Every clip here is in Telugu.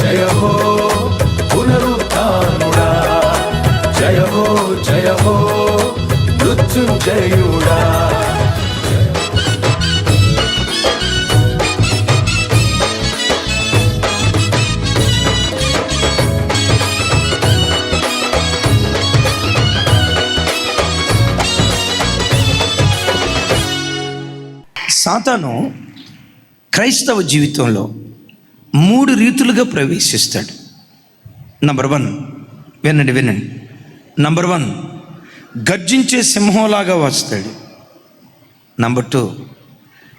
జయ హో పునరుత్నుడా జయ హో జయ హో మృత్యుంజయుడా. సాతాను క్రైస్తవ జీవితంలో మూడు రీతులుగా ప్రవేశిస్తాడు. నంబర్ వన్ వినండి వినండి. నంబర్ వన్ గర్జించే సింహంలాగా వస్తాడు. నంబర్ టూ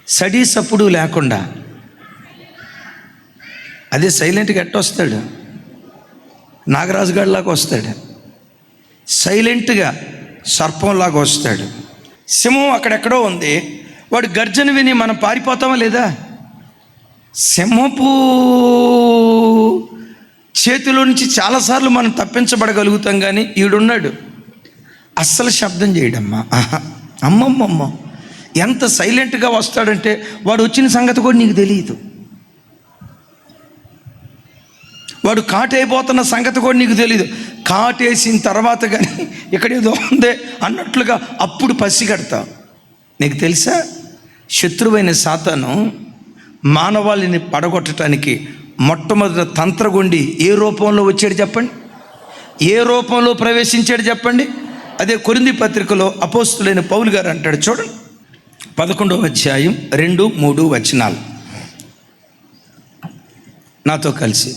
సడీ సప్పుడు లేకుండా అదే సైలెంట్గా ఎట్టొస్తాడు నాగరాజు గాడిలాగా వస్తాడు. సైలెంట్గా సర్పంలాగా వస్తాడు. సింహం అక్కడెక్కడో ఉంది. వాడు గర్జన విని మనం పారిపోతామా లేదా? సింహపు చేతిలో నుంచి చాలాసార్లు మనం తప్పించబడగలుగుతాం కానీ ఈడున్నాడు. అస్సలు శబ్దం చేయడమ్మా. ఆహా. అమ్మమ్మమ్మ. ఎంత సైలెంట్గా వస్తాడంటే వాడు వచ్చిన సంగతి కూడా నీకు తెలియదు. వాడు కాటైపోతున్న సంగతి కూడా నీకు తెలియదు. కాటేసిన తర్వాత కానీ ఇక్కడ ఏదో ఉందే అన్నట్లుగా అప్పుడు పసిగడతావు నీకు తెలుసా? శత్రువైన సాతాను మానవాళిని పడగొట్టడానికి మొట్టమొదటి తంత్రగొండి ఏ రూపంలో వచ్చాడు చెప్పండి? ఏ రూపంలో ప్రవేశించాడు చెప్పండి? అదే కొరింది పత్రికలో అపోస్తులైన పౌలు గారు అంటాడు చూడండి. పదకొండవ అధ్యాయం రెండు మూడు వచనాలు. నాతో కలిసి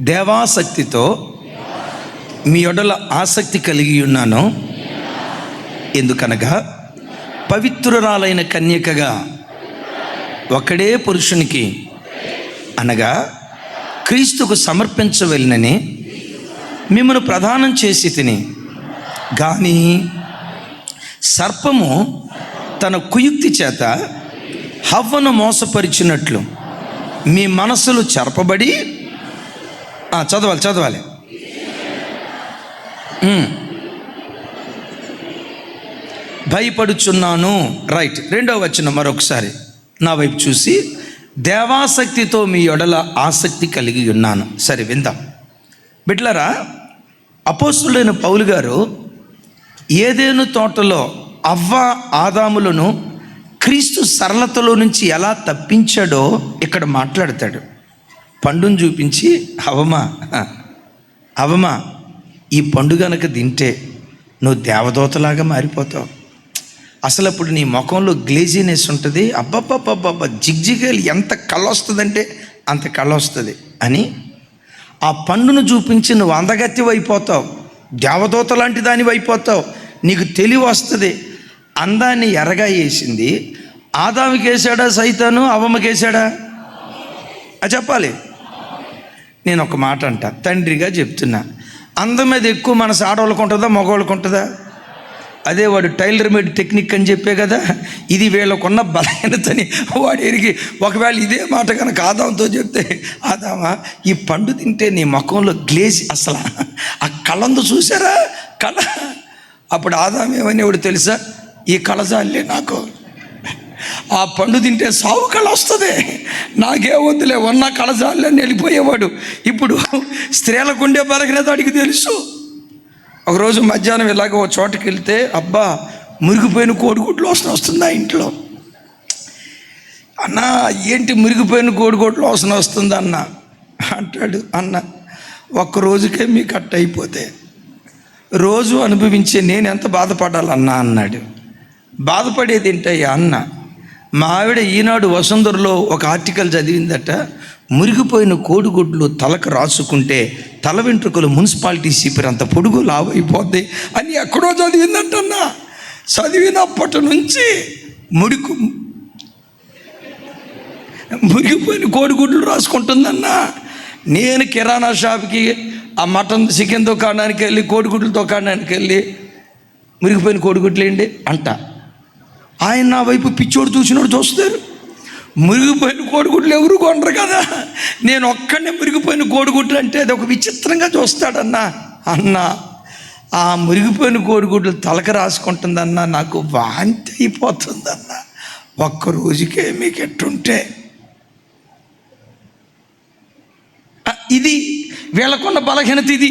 దేవాసక్తితో మీ యొడల ఆసక్తి కలిగి ఉన్నాను. ఎందుకనగా పవిత్రురాలైన కన్యకగా ఒకడే పురుషునికి అనగా క్రీస్తుకు సమర్పించవలనని మిమ్మల్ని ప్రదానం చేసి తిని. కానీ సర్పము తన కుయుక్తి చేత హవ్వను మోసపరిచినట్లు మీ మనసులు చెరపబడి చదవాలి చదవాలి. భయపడుచున్నాను. రైట్ రెండవ వచ్చిన మరొకసారి. నా వైపు చూసి దేవాసక్తితో మీ యొడల ఆసక్తి కలిగి ఉన్నాను. సరే విందాం. బిడ్లరా అపోస్తులైన పౌలు గారు ఏదేను తోటలో అవ్వ ఆదాములను క్రీస్తు సరళతలో నుంచి ఎలా తప్పించాడో ఇక్కడ మాట్లాడతాడు. పండును చూపించి అవమా అవమా ఈ పండు గనక తింటే నువ్వు దేవదూతలాగా మారిపోతావు. అసలు అప్పుడు నీ ముఖంలో గ్లేజీనెస్ ఉంటుంది. అబ్బబ్బబ్బబ్బబ్బ జిగ్జిగలు ఎంత కళ్ళ వస్తుందంటే అంత కళ్ళ వస్తుంది అని ఆ పండును చూపించి నువ్వు అందగత్యం అయిపోతావు దేవదూత లాంటి దానివి అయిపోతావు నీకు తెలివి వస్తుంది అందాన్ని ఎరగా వేసింది ఆదామికేసాడా సైతాను? అవమ్మకి అది చెప్పాలి. నేను ఒక మాట అంట తండ్రిగా చెప్తున్నా. అందం మీద ఎక్కువ మనసు ఆడవాళ్ళకు ఉంటుందా మగవాళ్ళకు ఉంటుందా అదే వాడు టైలర్ మేడ్ టెక్నిక్ అని చెప్పే కదా ఇది వీళ్ళకున్న బలహీనతని వాడు ఎరిగి ఒకవేళ ఇదే మాట కనుక ఆదాంతో చెప్తే ఆదామా ఈ పండు తింటే నీ ముఖంలో గ్లేజ్ అసలు? ఆ కళందు చూసారా కళ అప్పుడు ఆదాం ఏమనేవాడు తెలుసా? ఈ కళజాలే నాకు. ఆ పండు తింటే సావు కళ వస్తుంది. నాకే వద్దులే ఉన్న కళజాలని వెళ్ళిపోయేవాడు. ఇప్పుడు స్త్రీలకు ఉండే బలహీనత వాడికి తెలుసు. ఒకరోజు మధ్యాహ్నం ఇలాగ ఓ చోటకి వెళ్తే అబ్బా మురిగిపోయిన కోడిగుడ్లు వాసన వస్తుందా ఇంట్లో? అన్న ఏంటి మురిగిపోయిన కోడిగుడ్లు వాసన వస్తుంది అన్న? అంటాడు అన్న ఒక్క రోజుకే మీ కట్ అయిపోతే. రోజు అనుభవించే నేను ఎంత బాధపడాలన్నా అన్నాడు. బాధపడేది ఏంటయ్యా అన్న మా ఆవిడ ఈనాడు వసుంధరలో ఒక ఆర్టికల్ చదివిందట మురిగిపోయిన కోడిగుడ్లు తలకు రాసుకుంటే తల వెంట్రుకలు మున్సిపాలిటీ సీపర్ అంత పొడుగు లావైపోద్ది. అని ఎక్కడో చదివిందంటన్నా. చదివినప్పటి నుంచి మురికి మురిగిపోయిన కోడిగుడ్లు రాసుకుంటుందన్నా. నేను కిరాణా షాప్కి ఆ మటన్ చికెన్ దుకాణానికి వెళ్ళి కోడిగుడ్ల దుకాణానికి వెళ్ళి మురిగిపోయిన కోడిగుడ్లు ఏంటి అంట. ఆయన నా వైపు పిచ్చోడు చూసినోడు చూస్తారు. మురిగిపోయిన కోడిగుడ్లు ఎవరు కొనరు కదా. నేను ఒక్కడనే మురిగిపోయిన కోడిగుడ్లు అంటే అది ఒక విచిత్రంగా చూస్తాడన్నా. అన్నా ఆ మురిగిపోయిన కోడిగుడ్లు తలక రాసుకుంటుందన్నా నాకు వాంతి అయిపోతుందన్నా. ఒక్క రోజుకే మీకు ఎట్టుంటే. ఇది వీళ్ళకున్న బలహీనత ఇది.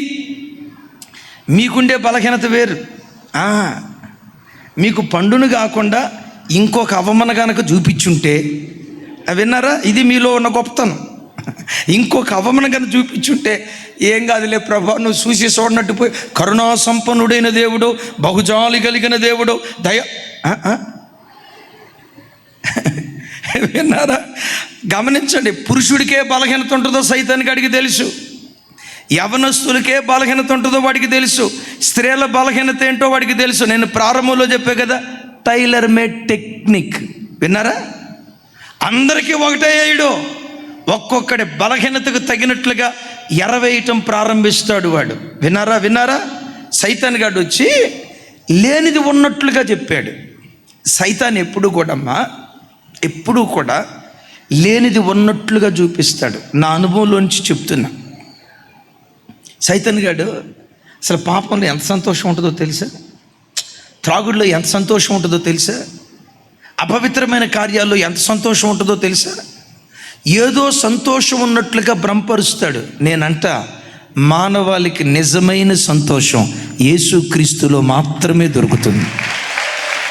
మీకుండే బలహీనత వేరు. మీకు పండును కాకుండా ఇంకొక అవమన కనుక చూపించుంటే విన్నారా? ఇది మీలో ఉన్న గొప్పతనం. ఇంకొక అవమన కనుక చూపించుంటే ఏం కాదులే ప్రభా నువ్వు చూసి చూడనట్టు పోయి కరుణా సంపన్నుడైన దేవుడు బహుజాలి కలిగిన దేవుడు దయ విన్నారా? గమనించండి పురుషుడికే బలహీనత ఉంటుందో సైతానికి అడిగి తెలుసు. యవనస్తులకే బలహీనత ఉంటుందో వాడికి తెలుసు. స్త్రీల బలహీనత ఏంటో వాడికి తెలుసు. నేను ప్రారంభంలో చెప్పే కదా టైలర్ మేడ్ టెక్నిక్. విన్నారా? అందరికీ ఒకటే వేయడు ఒక్కొక్కడి బలహీనతకు తగినట్లుగా ఎరవేయటం ప్రారంభిస్తాడు వాడు. విన్నారా విన్నారా? సైతాన్ గాడు వచ్చి లేనిది ఉన్నట్లుగా చెప్పాడు. సైతాన్ ఎప్పుడు కూడమ్మా? ఎప్పుడూ కూడా లేనిది ఉన్నట్లుగా చూపిస్తాడు. నా అనుభవంలోంచి చెప్తున్నా. సైతన్ గాడు అసలు పాపంలో ఎంత సంతోషం ఉంటుందో తెలుసా? త్రాగుడిలో ఎంత సంతోషం ఉంటుందో తెలుసా? అపవిత్రమైన కార్యాల్లో ఎంత సంతోషం ఉంటుందో తెలుసా? ఏదో సంతోషం ఉన్నట్లుగా భ్రమపరుస్తాడు. నేనంట మానవాళికి నిజమైన సంతోషం యేసుక్రీస్తులో మాత్రమే దొరుకుతుంది.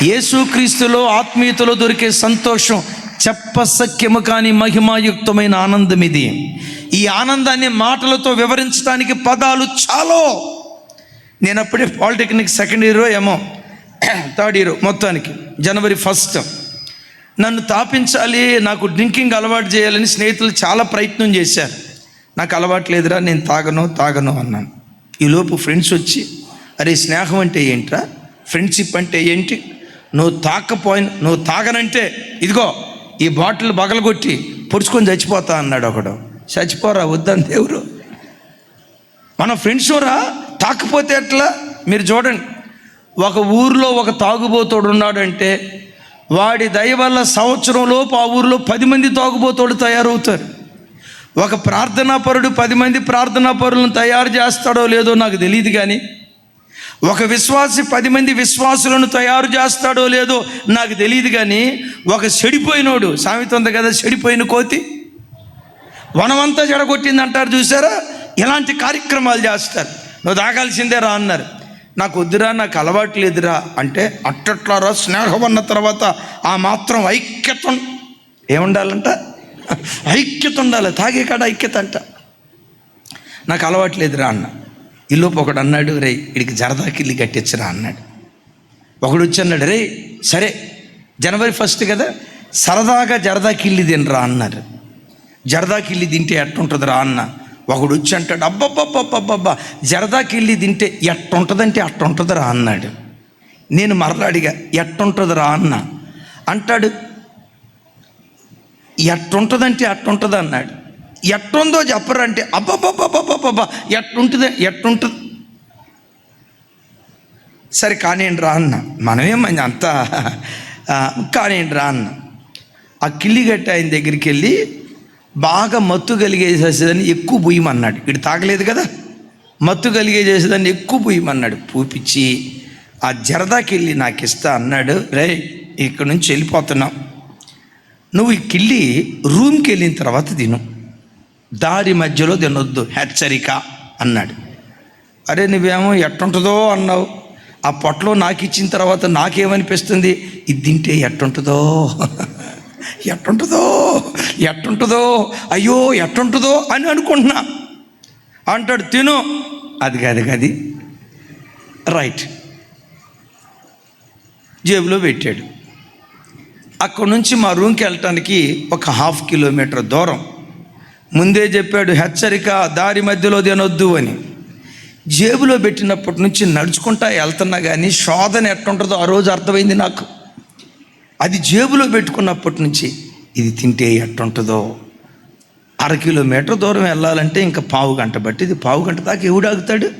యేసుక్రీస్తులో ఆత్మీయతలో దొరికే సంతోషం చెప్పసక్యము కాని మహిమాయుక్తమైన ఆనందం ఇది. ఈ ఆనందాన్ని మాటలతో వివరించడానికి పదాలు చాలో. నేను అప్పుడే పాలిటెక్నిక్ సెకండ్ ఇయర్ ఏమో థర్డ్ ఇయర్ మొత్తానికి జనవరి ఫస్ట్. నన్ను తాపించాలి నాకు డ్రింకింగ్ అలవాటు చేయాలని స్నేహితులు చాలా ప్రయత్నం చేశారు. నాకు అలవాటు లేదురా నేను తాగను తాగను అన్నాను. ఈలోపు ఫ్రెండ్స్ వచ్చి అరే స్నేహం అంటే ఏంట్రా? ఫ్రెండ్షిప్ అంటే ఏంటి? నువ్వు తాకపోయిన నువ్వు తాగనంటే ఇదిగో ఈ బాటిల్ బగలగొట్టి పొడుచుకొని చచ్చిపోతా అన్నాడు ఒకడు. చచ్చిపోరా వద్దని దేవుడు. మన ఫ్రెండ్స్ రా తాకపోతే ఎట్లా? మీరు చూడండి. ఒక ఊరిలో ఒక తాగుబోతోడు ఉన్నాడంటే వాడి దయ వల్ల సంవత్సరంలోపు ఆ ఊరిలో పది మంది తాగుబోతోడు తయారవుతారు. ఒక ప్రార్థనాపరుడు పది మంది ప్రార్థనాపరులను తయారు చేస్తాడో లేదో నాకు తెలియదు కానీ ఒక విశ్వాసి పది మంది విశ్వాసులను తయారు చేస్తాడో లేదో నాకు తెలియదు కానీ ఒక చెడిపోయినోడు సామెత ఉంది కదా చెడిపోయిన కోతి వనమంతా చెడగొట్టింది అంటారు చూసారా? ఇలాంటి కార్యక్రమాలు చేస్తారు. నువ్వు తాగాల్సిందే రా అన్నారు. నాకు వద్దురా నాకు అలవాటు లేదురా అంటే అట్టట్లారా స్నేహం అన్న తర్వాత ఆ మాత్రం ఐక్యత. ఏముండాలంట? ఐక్యత ఉండాలి తాగే కాడ ఐక్యత అంట. నాకు అలవాటు లేదురా అన్న. ఈలోపు ఒకడు అన్నాడు రే ఇడికి జరదా కిల్లి కట్టించరా అన్నాడు. ఒకడు వచ్చి అన్నాడు రే సరే జనవరి ఫస్ట్ కదా సరదాగా జరదాకిల్లి తినరా అన్నారు. జరదాకిల్లి తింటే ఎట్టుంటుందిరా అన్న. ఒకడు వచ్చి అంటాడు అబ్బబ్బబ్బబ్బబ్బా జరదాకి వెళ్ళి తింటే ఎట్టుంటుందంటే అట్టుంటుందిరా అన్నాడు. నేను మరలాడిగా ఎట్టుంటుందిరా అన్న. అంటాడు ఎట్టుంటుందంటే అట్టుంటుంది అన్నాడు. ఎట్టుందో చెప్పరంటే అబ్బబ్బబ్బబ్బబ్బబ్బా ఎట్టుంటుంది ఎట్టుంటుంది. సరే కానివ్వండి రా అన్న. మనమేం అంతా కానివ్వండి రా అన్న. ఆ కిల్లిగట్ట ఆయన దగ్గరికి వెళ్ళి బాగా మత్తు కలిగేసేసేదాన్ని ఎక్కువ పూయమన్నాడు ఇటు తాగలేదు కదా? మత్తు కలిగేసేదాన్ని ఎక్కువ పూయమన్నాడు పూపించి ఆ జరదాకెళ్ళి నాకు ఇస్తా అన్నాడు. రే ఇక్కడ నుంచి వెళ్ళిపోతున్నాం. నువ్వు ఈ కిళ్ళి రూమ్కి వెళ్ళిన తర్వాత తిను. దారి మధ్యలో తినొద్దు. హెచ్చరిక అన్నాడు. అరే నువ్వేమో ఎట్టుంటుందో అన్నావు. ఆ పొట్టలో నాకు ఇచ్చిన తర్వాత నాకేమనిపిస్తుంది? ఇది తింటే ఎట్టుంటుందో ఎట్టుంటుందో? ఎట్టుంటుందో? అయ్యో ఎట్టుంటుందో అని అనుకుంటున్నా. అంటాడు తిను. అది కాదు కాదు రైట్. జేబులో పెట్టాడు. అక్కడ నుంచి మా రూమ్కి వెళ్ళటానికి ఒక హాఫ్ కిలోమీటర్ దూరం. ముందే చెప్పాడు హెచ్చరిక దారి మధ్యలో తినొద్దు అని. జేబులో పెట్టినప్పటి నుంచి నడుచుకుంటా వెళ్తున్నా కానీ శోధన ఎట్టుంటుందో ఆ రోజు అర్థమైంది నాకు. అది జేబులో పెట్టుకున్నప్పటి నుంచి ఇది తింటే ఎట్టుంటుందో? అర కిలోమీటర్ దూరం వెళ్ళాలంటే ఇంకా పావు గంట బట్టి ఇది పావు గంట దాకా ఎవడు ఆగుతాడు?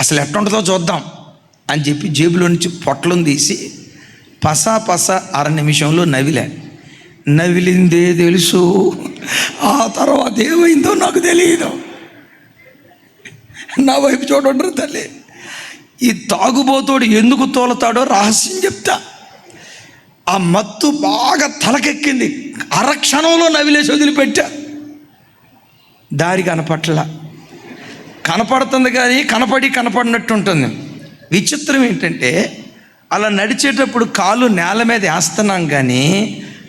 అసలు ఎట్టుంటుందో చూద్దాం అని చెప్పి జేబులో నుంచి పొట్లం తీసి పసా పస అర నిమిషంలో నవిలే. నవిలిందే తెలుసు. ఆ తర్వాత ఏమైందో నాకు తెలియదు నా వైపు చూడండి తల్లి. ఈ తాగుబోతోడు ఎందుకు తోలుతాడో రహస్యం చెప్తా. ఆ మత్తు బాగా తలకెక్కింది. అరక్షణంలో నవిలేసి వదిలిపెట్టా. దారి కనపట్ల. కనపడుతుంది కానీ కనపడి కనపడినట్టు ఉంటుంది విచిత్రం ఏంటంటే అలా నడిచేటప్పుడు కాలు నేల మీద వేస్తున్నాం కానీ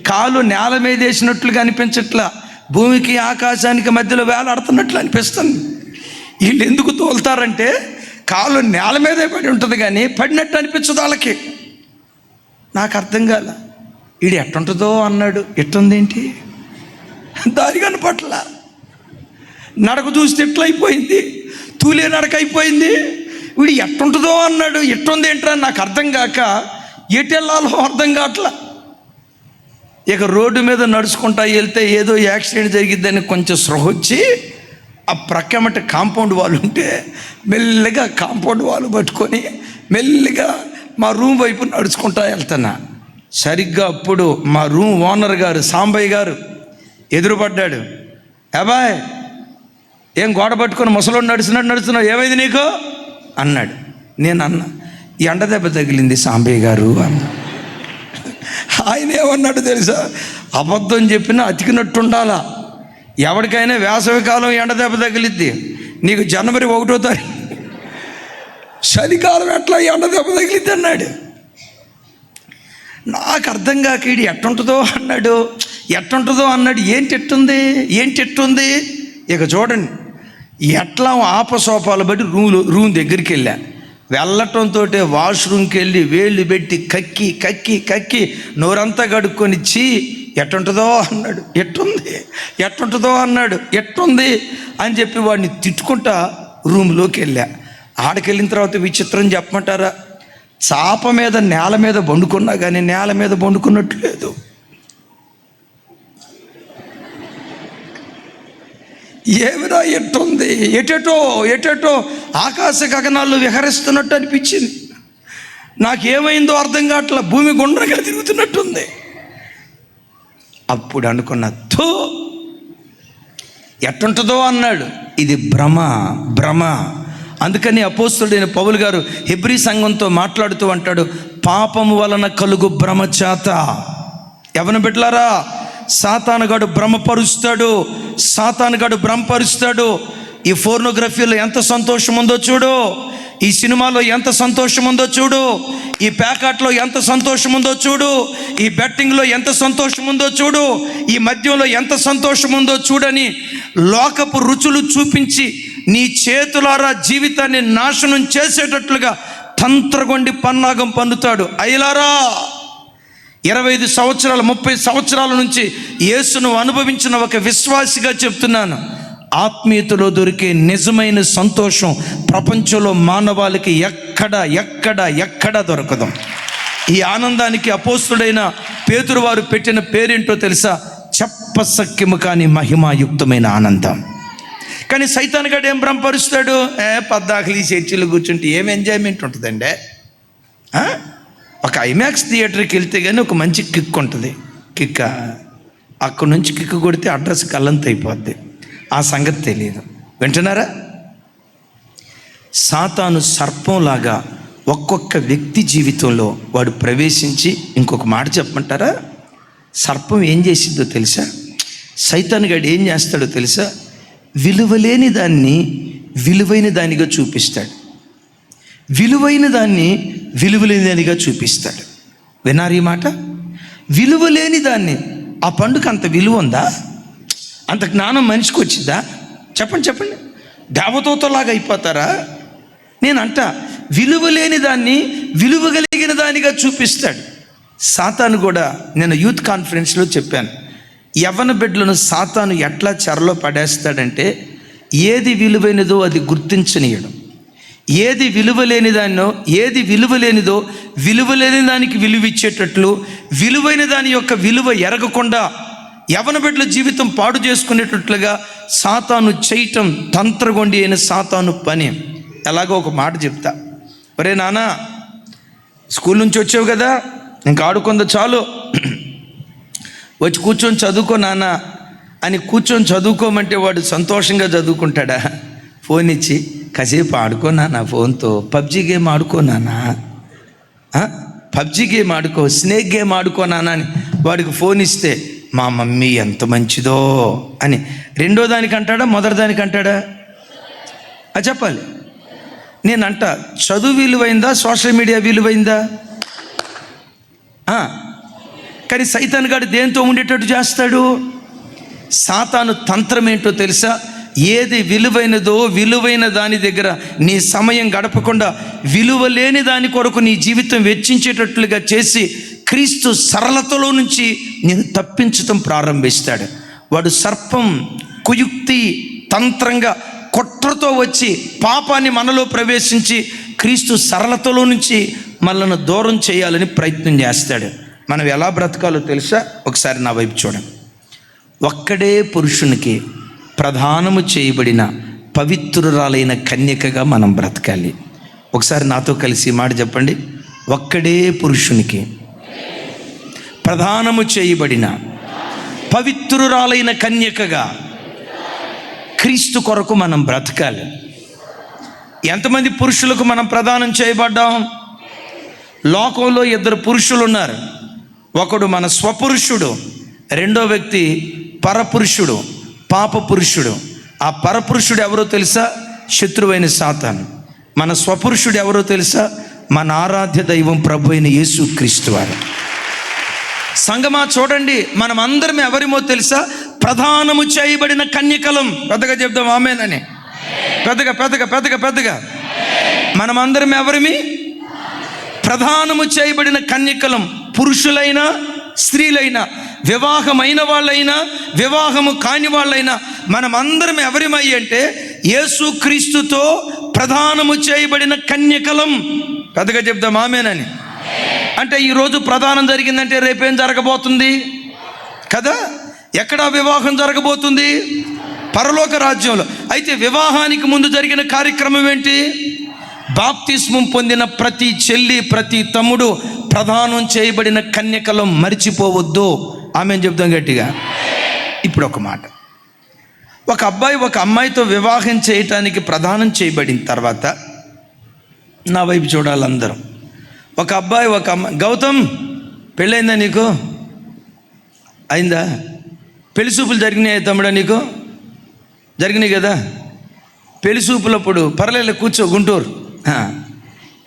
కాలు నేల మీద వేసినట్లుగా అనిపించట్లా భూమికి ఆకాశానికి మధ్యలో వేలాడుతున్నట్లు అనిపిస్తుంది. వీళ్ళు ఎందుకు తోలుతారంటే కాలు నేల మీదే పడి ఉంటుంది కానీ పడినట్టు అనిపించదు వాళ్ళకి. నాకు అర్థం కాల. వీడు ఎట్టుంటుందో అన్నాడు. ఎట్టుందేంటి? దారి కనపట్ల. నడక చూస్తే ఎట్లయిపోయింది? తూలే నడక అయిపోయింది. వీడు ఎట్టుంటుందో అన్నాడు. ఎట్టుంది ఏంట్రా నాకు అర్థం కాక ఎటు వెళ్ళాలో అర్థం కావట్లా. ఇక రోడ్డు మీద నడుచుకుంటా వెళ్తే ఏదో యాక్సిడెంట్ జరిగిద్దని కొంచెం స్పృహ వచ్చి ఆ ప్రక్కమట కాంపౌండ్ వాళ్ళు ఉంటే మెల్లగా కాంపౌండ్ వాళ్ళు పట్టుకొని మెల్లిగా మా రూమ్ వైపు నడుచుకుంటా వెళ్తున్నా. సరిగ్గా అప్పుడు మా రూమ్ ఓనర్ గారు సాంబయ్య గారు ఎదురుపడ్డాడు. అబాయ్ ఏం గోడ పట్టుకొని ముసలోడు నడుచున్నాడు నడుస్తున్నావు? ఏమైంది నీకు? అన్నాడు. నేను అన్న ఎండ దెబ్బ తగిలింది సాంబయ్య గారు అన్న. ఆయన ఏమన్నాడు తెలుసా? అబద్ధం చెప్పినా అతికినట్టుండాలా ఎవరికైనా వేసవికాలం ఎండ దెబ్బ తగిలిద్ది. నీకు జనవరి ఒకటో తారీఖు చలికాలం ఎట్లా ఎండ దెబ్బ తగిలిద్ది అన్నాడు. నాకు అర్థం కాక ఇది ఎట్టుంటుందో అన్నాడు. ఎట్టుంటుందో అన్నాడు. ఏంటి ఎట్టుంది ఏంటి ఎట్టుంది ఇక చూడండి. ఎట్లా ఆపసోపాలు బట్టి రూమ్ రూమ్ దగ్గరికి వెళ్ళా. వెళ్ళటంతో వాష్రూమ్కి వెళ్ళి వేళ్ళు పెట్టి కక్కి కక్కి కక్కి నోరంతా కడుక్కొని చీ ఎట్టుంటుందో అన్నాడు. ఎట్టుంది? ఎట్టుంటుందో అన్నాడు. ఎట్టుంది? అని చెప్పి వాడిని తిట్టుకుంటా రూమ్లోకి వెళ్ళా. ఆడకెళ్ళిన తర్వాత విచిత్రం చెప్పమంటారా? చాప మీద నేల మీద వండుకున్నా కానీ నేల మీద వండుకున్నట్టు లేదు. ఏమిరా ఎట్టుంది ఎటెటో ఎటెటో ఆకాశ గగనాల్లో విహరిస్తున్నట్టు అనిపించింది. నాకేమైందో అర్థం కావట్లా భూమి గుండ్రగా తిరుగుతున్నట్టుంది. అప్పుడు అనుకున్న థూ ఎట్టుంటుందో అన్నాడు. ఇది భ్రమ భ్రమ అందుకని అపోస్తుడైన పౌలు గారు హెబ్రి సంఘంతో మాట్లాడుతూ అంటాడు పాపము వలన కలుగు భ్రమచేత. ఎవరిని బిడ్డలారా? సాతానుగాడు భ్రమపరుస్తాడు సాతానుగాడు భ్రమపరుస్తాడు. ఈ ఫోర్నోగ్రఫీలో ఎంత సంతోషం ఉందో చూడు ఈ సినిమాలో ఎంత సంతోషం ఉందో చూడు ఈ ప్యాకాట్లో ఎంత సంతోషం ఉందో చూడు ఈ బెట్టింగ్లో ఎంత సంతోషం ఉందో చూడు ఈ మద్యంలో ఎంత సంతోషం ఉందో చూడని లోకపు రుచులు చూపించి నీ చేతులారా జీవితాన్ని నాశనం చేసేటట్లుగా తంత్రగొండి పన్నాగం పన్నుతాడు. అయిలారా ఇరవై ఐదు సంవత్సరాలు ముప్పై సంవత్సరాల నుంచి యేసును అనుభవించిన ఒక విశ్వాసిగా చెప్తున్నాను. ఆత్మీయతలో దొరికే నిజమైన సంతోషం ప్రపంచంలో మానవాళికి ఎక్కడ ఎక్కడ ఎక్కడ దొరకదు. ఈ ఆనందానికి అపోస్తుడైన పేతురు వారు పెట్టిన పేరేంటో తెలుసా? చెప్పసక్యము కాని మహిమాయుక్తమైన ఆనందం. కానీ సైతాన్ గడు ఏం భ్రమపరుస్తాడు? ఏ పద్దాకలు ఈ చర్చిలో కూర్చుంటే ఏం ఎంజాయ్మెంట్ ఉంటుందండి? ఒక ఐమాక్స్ థియేటర్కి వెళ్తే కానీ ఒక మంచి కిక్ ఉంటుంది. కిక్ అక్కడ నుంచి కిక్ కొడితే అడ్రస్ కళ్ళంత అయిపోద్ది. ఆ సంగతి తెలియదు. వింటున్నారా? సాతాను సర్పంలాగా ఒక్కొక్క వ్యక్తి జీవితంలో వాడు ప్రవేశించి ఇంకొక మాట చెప్పమంటారా? సర్పం ఏం చేసిందో తెలుసా? సైతాన్ గడు ఏం చేస్తాడో తెలుసా? విలువలేని దాన్ని విలువైన దానిగా చూపిస్తాడు. విలువైన దాన్ని విలువలేని దానిగా చూపిస్తాడు. విన్నారు ఈ మాట? విలువలేని దాన్ని ఆ పండుగ అంత విలువ ఉందా? అంత జ్ఞానం మనిషికి వచ్చిందా? చెప్పండి చెప్పండి. దేవతోతలాగా అయిపోతారా? నేను అంట విలువలేని దాన్ని విలువ కలిగిన దానిగా చూపిస్తాడు. సాతాను కూడా నేను యూత్ కాన్ఫరెన్స్లో చెప్పాను. యవ్వన బిడ్డలను సాతాను ఎట్లా చెరలో పడేస్తాడంటే ఏది విలువైనదో అది గుర్తించనీయడం. ఏది విలువలేని దాన్నో ఏది విలువలేనిదో విలువలేని దానికి విలువ ఇచ్చేటట్లు విలువైన దాని యొక్క విలువ ఎరగకుండా యవన బిడ్డల జీవితం పాడు చేసుకునేటట్లుగా సాతాను చేయటం తంత్రగొండి అయిన సాతాను పని. ఎలాగో ఒక మాట చెప్తా. ఒరే నానా స్కూల్ నుంచి వచ్చావు కదా ఇంకా ఆడుకుందో చాలు. వచ్చి కూర్చొని చదువుకో నాన్న అని కూర్చొని చదువుకోమంటే వాడు సంతోషంగా చదువుకుంటాడా? ఫోన్ ఇచ్చి కాసేపు ఆడుకో నాన్న ఫోన్తో. పబ్జి గేమ్ ఆడుకోనానా పబ్జి గేమ్ ఆడుకో స్నేక్ గేమ్ ఆడుకోనానా అని వాడికి ఫోన్ ఇస్తే మా మమ్మీ ఎంత మంచిదో అని. రెండో దానికి అంటాడా మొదటి దానికి అంటాడా? అది చెప్పాలి. నేనంట చదువు విలువైందా? Social media విలువైందా? కానీ సైతాన్ గాడు దేంతో ఉండేటట్టు చేస్తాడు? సాతాను తంత్రం ఏంటో తెలుసా? ఏది విలువైనదో విలువైన దాని దగ్గర నీ సమయం గడపకుండా విలువ లేని దాని కొరకు నీ జీవితం వెచ్చించేటట్లుగా చేసి క్రీస్తు సరళతలో నుంచి నేను తప్పించటం ప్రారంభిస్తాడు. వాడు సర్పం కుయుక్తి తంత్రంగా కుట్రతో వచ్చి పాపాన్ని మనలో ప్రవేశించి క్రీస్తు సరళతలో నుంచి మనల్ని దూరం చేయాలని ప్రయత్నం చేస్తాడు. మనం ఎలా బ్రతకాలో తెలుసా? ఒకసారి నా వైపు చూడండి. ఒక్కడే పురుషునికి ప్రధానము చేయబడిన పవిత్రురాలైన కన్యకగా మనం బ్రతకాలి. ఒకసారి నాతో కలిసి మాట చెప్పండి. ఒక్కడే పురుషునికి ప్రధానము చేయబడిన పవిత్రురాలైన కన్యకగా క్రీస్తు కొరకు మనం బ్రతకాలి. ఎంతమంది పురుషులకు మనం ప్రదానం చేయబడ్డాం? లోకంలో ఇద్దరు పురుషులు ఉన్నారు ఒకడు మన స్వపురుషుడు రెండో వ్యక్తి పరపురుషుడు పాప పురుషుడు ఆ పరపురుషుడు ఎవరో తెలుసా? శత్రువైన సాతాను. మన స్వపురుషుడు ఎవరో తెలుసా? మన ఆరాధ్య దైవం ప్రభు అయిన యేసు క్రీస్తు వారు. సంగమా చూడండి మనం అందరం ఎవరిమో తెలుసా? ప్రధానము చేయబడిన కన్యకలం. పెద్దగా చెప్దాం ఆమెనని. పెద్దగా పెద్దగా పెద్దగా పెద్దగా. మనమందరం ఎవరిమి? ప్రధానము చేయబడిన కన్యకలం. పురుషులైనా స్త్రీలైనా వివాహమైన వాళ్ళైనా వివాహము కాని వాళ్ళైనా మనమందరం ఎవరిమై అంటే యేసుక్రీస్తుతో ప్రధానము చేయబడిన కన్యకలం. పెద్దగా చెప్దాం ఆమెనని. అంటే ఈరోజు ప్రధానం జరిగిందంటే రేపేం జరగబోతుంది? కదా? ఎక్కడ వివాహం జరగబోతుంది? పరలోక రాజ్యంలో. అయితే వివాహానికి ముందు జరిగిన కార్యక్రమం ఏంటి? బాప్తిస్మం పొందిన ప్రతి చెల్లి ప్రతి తమ్ముడు ప్రధానం చేయబడిన కన్యకలం మరిచిపోవద్దు. ఆమె చెప్తాం గట్టిగా? ఇప్పుడు ఒక మాట. ఒక అబ్బాయి ఒక అమ్మాయితో వివాహం చేయటానికి ప్రధానం చేయబడిన తర్వాత నా వైపు చూడాలి అందరం. ఒక అబ్బాయి ఒక అమ్మాయి గౌతమ్ పెళ్ళైందా నీకు? అయిందా? పెళ్ళి చూపులు జరిగినాయి తమ్ముడా నీకు? జరిగినాయి కదా? పెళ్ళి చూపులప్పుడు పర్లేదు కూర్చో గుంటూరు. ఆ.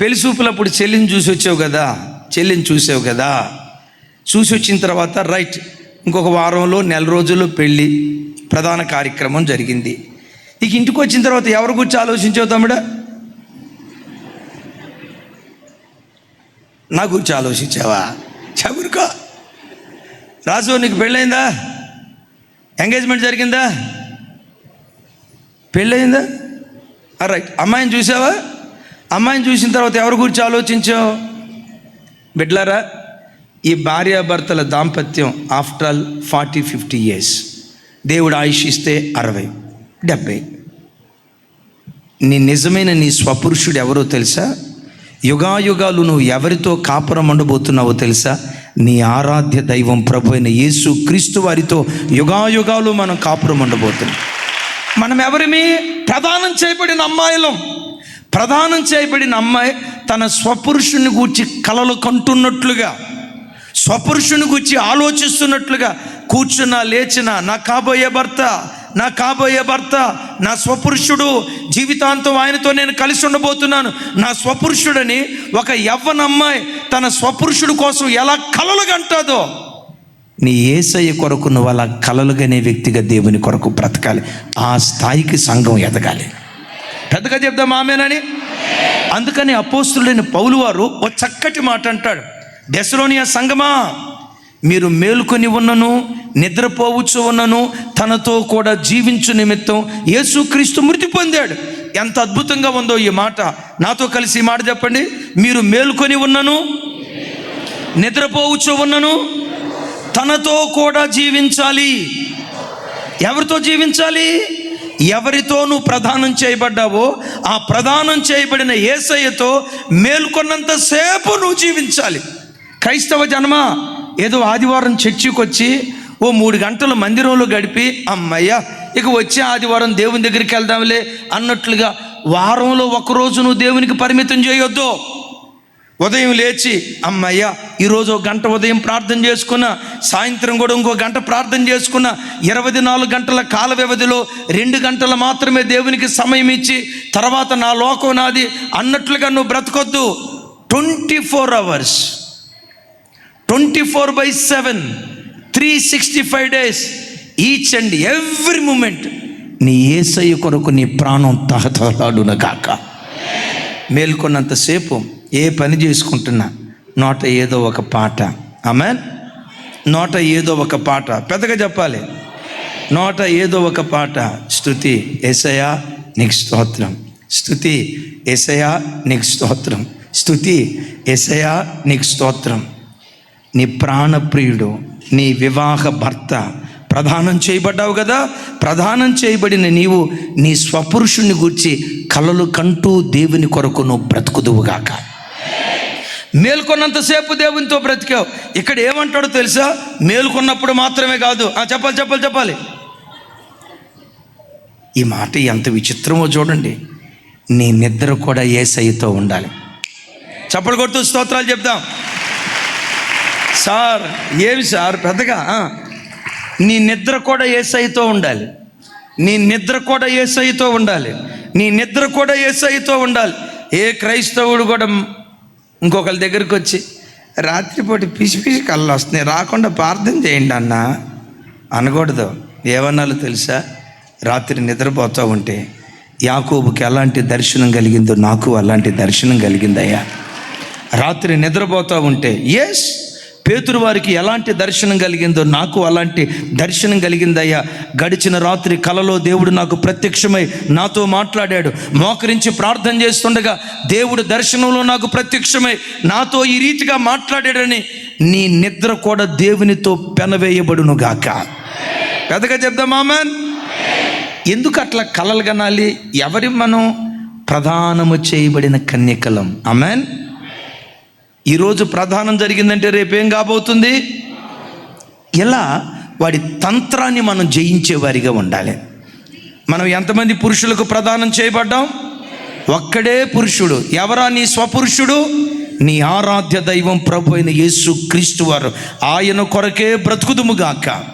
చూపులప్పుడు చెల్లిని చూసి వచ్చావు కదా? చెల్లిని చూసావు కదా? చూసి వచ్చిన తర్వాత రైట్ ఇంకొక వారంలో నెల రోజుల్లో పెళ్ళి ప్రధాన కార్యక్రమం జరిగింది. ఇక ఇంటికి వచ్చిన తర్వాత ఎవరి గురించి ఆలోచించావు తమ్ముడా? నా గురించి ఆలోచించావా? చబురుకో రాజు నీకు పెళ్ళైందా ఎంగేజ్మెంట్ జరిగిందా? పెళ్ళయిందా? రైట్ అమ్మాయిని చూసావా? అమ్మాయిని చూసిన తర్వాత ఎవరి గురించి ఆలోచించావు? బిడ్లారా ఈ భార్యాభర్తల దాంపత్యం after all forty fifty years. దేవుడు ఆయుష్ ఇస్తే అరవై డెబ్బై. నీ నిజమైన నీ స్వపురుషుడు ఎవరో తెలుసా? యుగాయుగాలు నువ్వు ఎవరితో కాపురం ఉండబోతున్నావో తెలుసా? నీ ఆరాధ్య దైవం ప్రభు అయిన యేసు క్రీస్తు వారితో యుగాయుగాలు మనం కాపురం ఉండబోతున్నాం మనం ఎవరిమి ప్రదానం చేయబడిన అమ్మాయిలం. ప్రదానం చేయబడిన అమ్మాయి తన స్వపురుషుని గూర్చి కలలు కంటున్నట్లుగా స్వపురుషుని గూర్చి ఆలోచిస్తున్నట్లుగా కూర్చున్నా లేచిన నా కాబోయే భర్త నా కాబోయే భర్త నా స్వపురుషుడు జీవితాంతం ఆయనతో నేను కలిసి ఉండబోతున్నాను నా స్వపురుషుడని ఒక యవ్వన అమ్మాయి తన స్వపురుషుడు కోసం ఎలా కలలు కంటాదో నీ ఏసయ్య కొరకు నువ్వు అలా కలలుగనే వ్యక్తిగా దేవుని కొరకు బ్రతకాలి. ఆ స్థాయికి సంఘం ఎదగాలి. పెద్దగా చెప్దాం ఆమెనని? అందుకని అపోస్తులైన పౌలు వారు ఓ చక్కటి మాట అంటాడు. డెసలోనియా సంగమా మీరు మేలుకొని ఉన్నను నిద్రపోవచ్చు ఉన్నను తనతో కూడా జీవించు నిమిత్తం యేసుక్రీస్తు మృతి పొందాడు. ఎంత అద్భుతంగా ఉందో ఈ మాట. నాతో కలిసి ఈ మాట చెప్పండి. మీరు మేలుకొని ఉన్నను నిద్రపోవచ్చు ఉన్నను తనతో కూడా జీవించాలి. ఎవరితో జీవించాలి? ఎవరితో నువ్వు ప్రదానం చేయబడ్డావో ఆ ప్రదానం చేయబడిన ఏసయ్యతో మేల్కొన్నంతసేపు నువ్వు జీవించాలి. క్రైస్తవ జన్మ ఏదో ఆదివారం చర్చికి వచ్చి ఓ మూడు గంటలు మందిరంలో గడిపి అమ్మయ్య ఇక వచ్చే ఆదివారం దేవుని దగ్గరికి వెళ్దాంలే అన్నట్లుగా వారంలో ఒకరోజు నువ్వు దేవునికి పరిమితం చేయొద్దు. ఉదయం లేచి అమ్మయ్య ఈరోజు ఒక గంట ఉదయం ప్రార్థన చేసుకున్న సాయంత్రం కూడా ఇంకో గంట ప్రార్థన చేసుకున్న ఇరవై నాలుగు గంటల కాల వ్యవధిలో రెండు గంటలు మాత్రమే దేవునికి సమయం ఇచ్చి తర్వాత నా లోకం నాది అన్నట్లుగా నువ్వు బ్రతకొద్దు. Twenty four hours. Twenty four by seven three sixty five days each and every moment నీ ఏసయ్య కొరకు నీ ప్రాణం తహతలాడున కాక మేల్కొన్నంతసేపు ఏ పని చేసుకుంటున్నా నోట ఏదో ఒక పాట. ఆమె నోట ఏదో ఒక పాట. పెద్దగా చెప్పాలి. నోట ఏదో ఒక పాట. స్థుతి ఏసయా నీకు స్తోత్రం. స్థుతి ఏసయా నీకు స్తోత్రం. స్థుతి ఏసయా నీకు స్తోత్రం. నీ ప్రాణప్రియుడు నీ వివాహ భర్త ప్రధానం చేయబడ్డావు కదా? ప్రధానం చేయబడిన నీవు నీ స్వపురుషుణ్ణి గూర్చి కలలు కంటూ దేవుని కొరకు నువ్వు బ్రతుకుదువుగాక మేల్కొన్నంతసేపు దేవునితో బ్రతికావు. ఇక్కడ ఏమంటాడో తెలుసా? మేల్కొన్నప్పుడు మాత్రమే కాదు. ఆ, చెప్పాలి చెప్పాలి చెప్పాలి. ఈ మాట ఎంత విచిత్రమో చూడండి. నీ నిద్ర కూడా ఏసైతో ఉండాలి. చప్పలు కొడుతూ స్తోత్రాలు చెప్దాం. సార్ ఏమి సార్? పెద్దగా నీ నిద్ర కూడా ఏసైతో ఉండాలి. నీ నిద్ర కూడా ఏసైతో ఉండాలి. నీ నిద్ర కూడా ఏసైతో ఉండాలి. ఏ క్రైస్తవుడు కూడా ఇంకొకరి దగ్గరికి వచ్చి రాత్రిపూట పిసి పిసి కళ్ళు వస్తున్నాయి రాకుండా ప్రార్థన చేయండి అన్న. అనకూడదు. ఏమన్నాలో తెలుసా? రాత్రి నిద్రపోతూ ఉంటే యాకోబుకి ఎలాంటి దర్శనం కలిగిందో నాకు అలాంటి దర్శనం కలిగిందయ్యా. రాత్రి నిద్రపోతూ ఉంటే ఎస్ పేతురు వారికి ఎలాంటి దర్శనం కలిగిందో నాకు అలాంటి దర్శనం కలిగిందయ్యా. గడిచిన రాత్రి కలలో దేవుడు నాకు ప్రత్యక్షమై నాతో మాట్లాడాడు. మోకరించి ప్రార్థన చేస్తుండగా దేవుడు దర్శనంలో నాకు ప్రత్యక్షమై నాతో ఈ రీతిగా మాట్లాడాడని నీ నిద్ర కూడా దేవునితో పెనవేయబడును గాక. పెద్దగా చెప్దాం ఎందుకు అట్లా కలలు కనాలి ఎవరి మనం ప్రధానము చేయబడిన కన్యకలం. ఆమెన్. ఈరోజు ప్రధానం జరిగిందంటే రేపేం కాబోతుంది? ఇలా వాడి తంత్రాన్ని మనం జయించేవారిగా ఉండాలి. మనం ఎంతమంది పురుషులకు ప్రదానం చేయబడ్డాం? ఒక్కడే పురుషుడు. ఎవరా నీ స్వపురుషుడు? నీ ఆరాధ్య దైవం ప్రభు అయిన యేసు క్రీస్తు వారు. ఆయన కొరకే బ్రతుకుదుముగాక